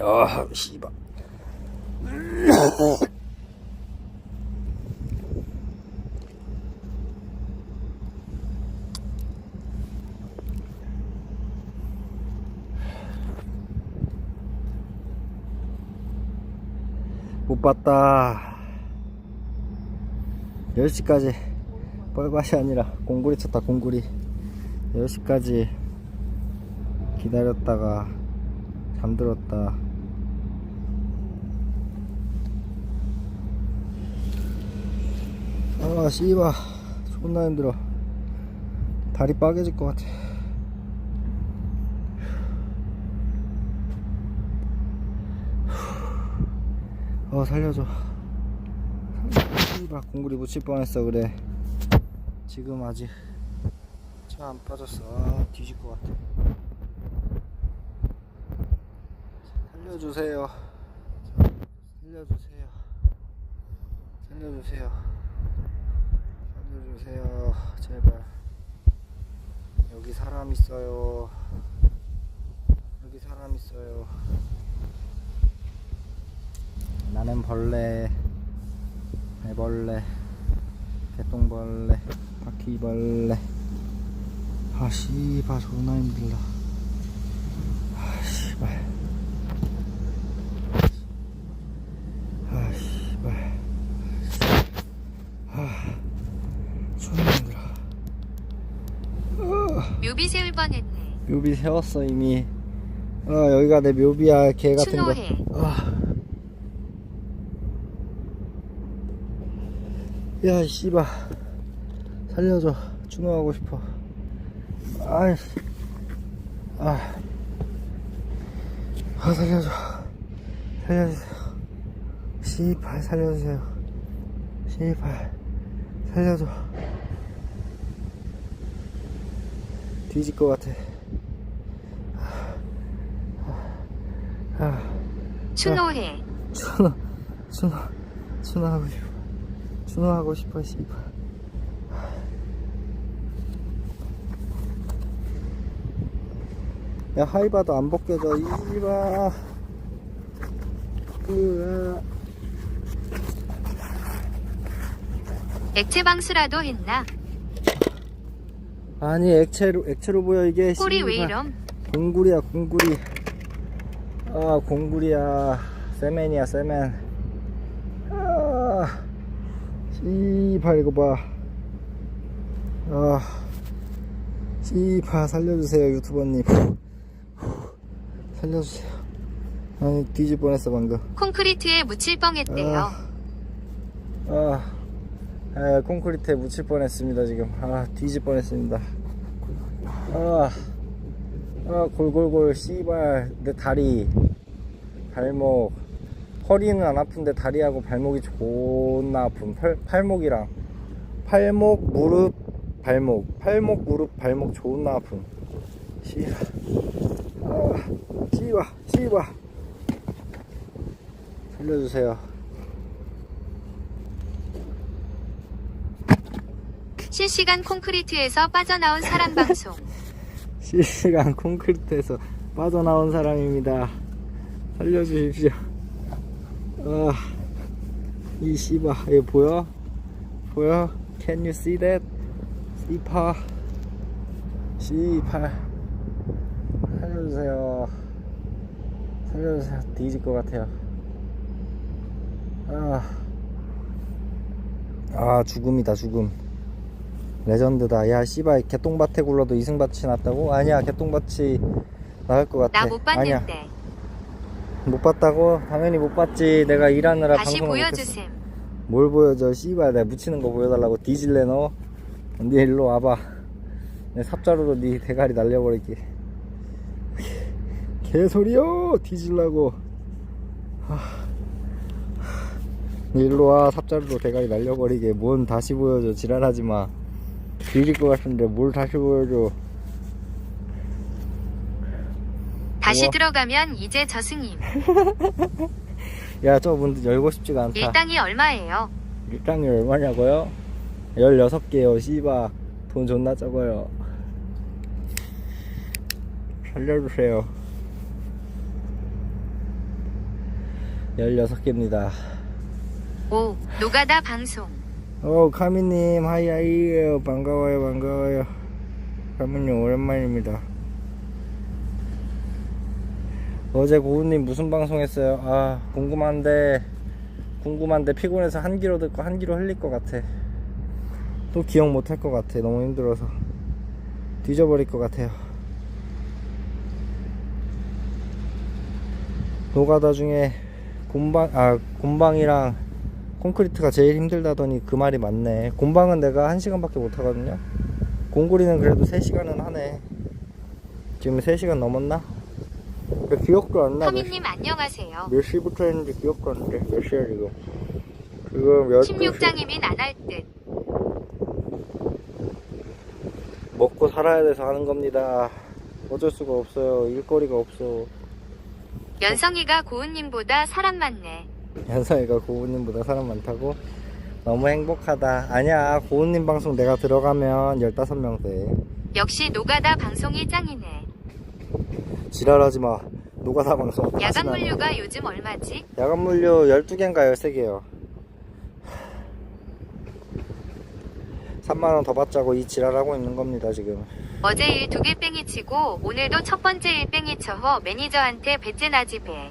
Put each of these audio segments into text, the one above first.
아, 씨발. 못 봤다. 10시까지 뻘밭이 아니라 공구리 쳤다 공구리 10시까지 기다렸다가 잠들었다 아 씨발 존나 힘들어. 다리 빠개질 것 같아. 어 살려줘. 씨발 공구리 묻힐 뻔했어 그래. 지금 아직 차 안 빠졌어. 아 뒤질 것 같아. 살려주세요. 살려주세요. 살려주세요 살려주세요. 제발. 여기 사람 있어요. 여기 사람 있어요. 나는 벌레. 애벌레. 개똥벌레. 바퀴벌레. 아 씨발 존나 힘들다 아 씨발 아 씨발 아 존나 힘들어 묘비 세울 뻔했네. 묘비 세웠어 이미. 아 여기가 내 묘비야. 개 같은 추노해. 거 아. 야 씨발 살려줘. 추노하고 싶어. 아이씨. 아, 아 살려줘. 살려주세요. 씨발 살려주세요. 씨발. 살려줘 뒤질 것 같아 아, 추노해. 추노 추노 추노하고 싶어 추노하고 싶어 씨발 야 하이바도 안 벗겨져 이봐 으아. 액체 방수라도 했나? 아니 액체로 액체로 보여 이게. 꼴이 왜. 이럼? 공구리야 공구리. 아 공구리야. 세멘이야 세멘. 아 씨발 이거 봐아 씨발 살려주세요 유튜버님. 살려주세요. 아니 뒤질 뻔했어 방금. 콘크리트에 묻힐 뻥했대요. 아, 아 콘크리트에 묻힐 뻔했습니다 지금. 아 뒤질 뻔했습니다. 아, 아 골골골 씨발 내 다리. 발목. 허리는 안 아픈데 다리하고 발목이 존나 아픔. 팔, 팔목이랑. 팔목 무릎 발목. 팔목 무릎 발목 존나 아픔. 씨발. 아 씨발 씨발. 살려주세요 실시간 콘크리트에서 빠져나온 사람 방송. 실시간 콘크리트에서 빠져나온 사람입니다. 살려주십시오. 아, 이 씨바, 이거 보여? 보여? Can you see that? 씨파, 씨파, 살려주세요. 살려주세요. 뒤질 것 같아요. 아, 아 죽음이다 죽음. 레전드다. 야, 씨발, 개똥밭에 굴러도 이승밭이 났다고? 아니야, 개똥밭이 나을 것 같아. 나못 아니야, 봤는데. 못 봤다고? 당연히 못 봤지. 내가 일하느라 다시 방송을 못했어. 보여주셈. 뭘 보여줘? 씨발, 내가 묻히는 거 보여달라고 뒤질래 너? 네 일로 와봐. 내 삽자루로 네 대가리 날려버릴게. 개소리요! 뒤질라고. 하. 네 일로 와. 삽자루로 대가리 날려버리게. 뭔 다시 보여줘. 지랄하지 마. 뒤질 것 같은데 뭘 다시 보여줘. 다시 우와. 들어가면 이제 저승임. 야, 저문 열고 싶지가 않다. 일당이 얼마예요? 일당이 얼마냐고요? 16개요, 씨바. 돈 존나 적어요. 살려주세요. 16개입니다. 5. 노가다 방송. 어, 카미님, 하이, 하이, 반가워요, 반가워요. 카미님, 오랜만입니다. 어제 고우님 무슨 방송 했어요? 아, 궁금한데, 궁금한데, 피곤해서 한 귀로 듣고 한 귀로 흘릴 것 같아. 또 기억 못 할 것 같아. 너무 힘들어서. 뒤져버릴 것 같아요. 노가다 중에 곰방, 아, 곰방이랑 콘크리트가 제일 힘들다더니 그 말이 맞네. 곰방은 내가 1시간밖에 못 하거든요. 공구리는 그래도 3시간은 하네. 지금 3시간 넘었나? 그 기억도 안 나. 몇, 터미님 안녕하세요. 몇 시부터 했는지 기억도 안 돼. 몇 시야 지금? 지금 12시. 16장이면 안 할 듯. 먹고 살아야 돼서 하는 겁니다. 어쩔 수가 없어요. 일거리가 없어. 연성이가 고은님보다 사람 많네. 현성이가 고우님보다 사람 많다고? 너무 행복하다. 아니야, 고우님 방송 내가 들어가면 15명 돼. 역시 노가다 방송이 짱이네. 지랄하지 마. 노가다 방송. 야간. 물류가 요즘 얼마지? 야간 물류 12개인가 13개요. 3만원 더 받자고 이 지랄하고 있는 겁니다, 지금. 어제 일 두 개 뺑이 치고 오늘도 첫 번째 일 뺑이 쳐서 매니저한테 배째나지 배.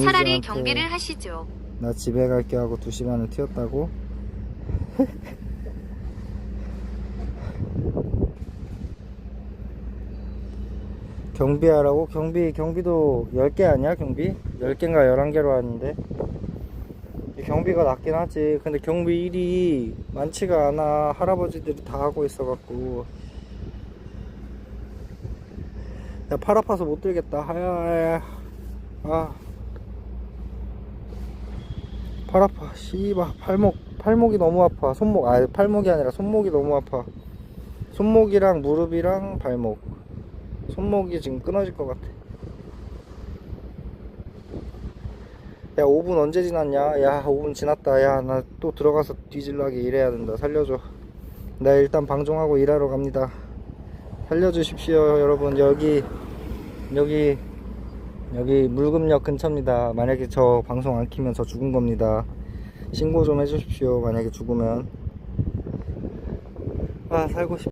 차라리 경비를 하시죠. 나 집에 갈게 하고 2시간을 튀었다고? 경비하라고? 경비, 경비도 10개 아니야, 경비? 10개인가 11개로 하는데. 경비가 낫긴 하지. 근데 경비 일이 많지가 않아. 할아버지들이 다 하고 있어갖고. 야, 팔 아파서 못 들겠다. 하야, 아. 팔 아파. 씨발 팔목 팔목이 너무 아파. 손목 아 팔목이 아니라 손목이 너무 아파. 손목이랑 무릎이랑 발목. 손목이 지금 끊어질 것 같아. 야 5분 언제 지났냐? 야 5분 지났다. 야 나 또 들어가서 뒤질라게 일해야 된다. 살려줘. 나 일단 방종하고 일하러 갑니다. 살려주십시오 여러분. 여기 여기 여기 물금역 근처입니다. 만약에 저 방송 안 키면 저 죽은 겁니다. 신고 좀 해주십시오. 만약에 죽으면. 아, 살고 싶.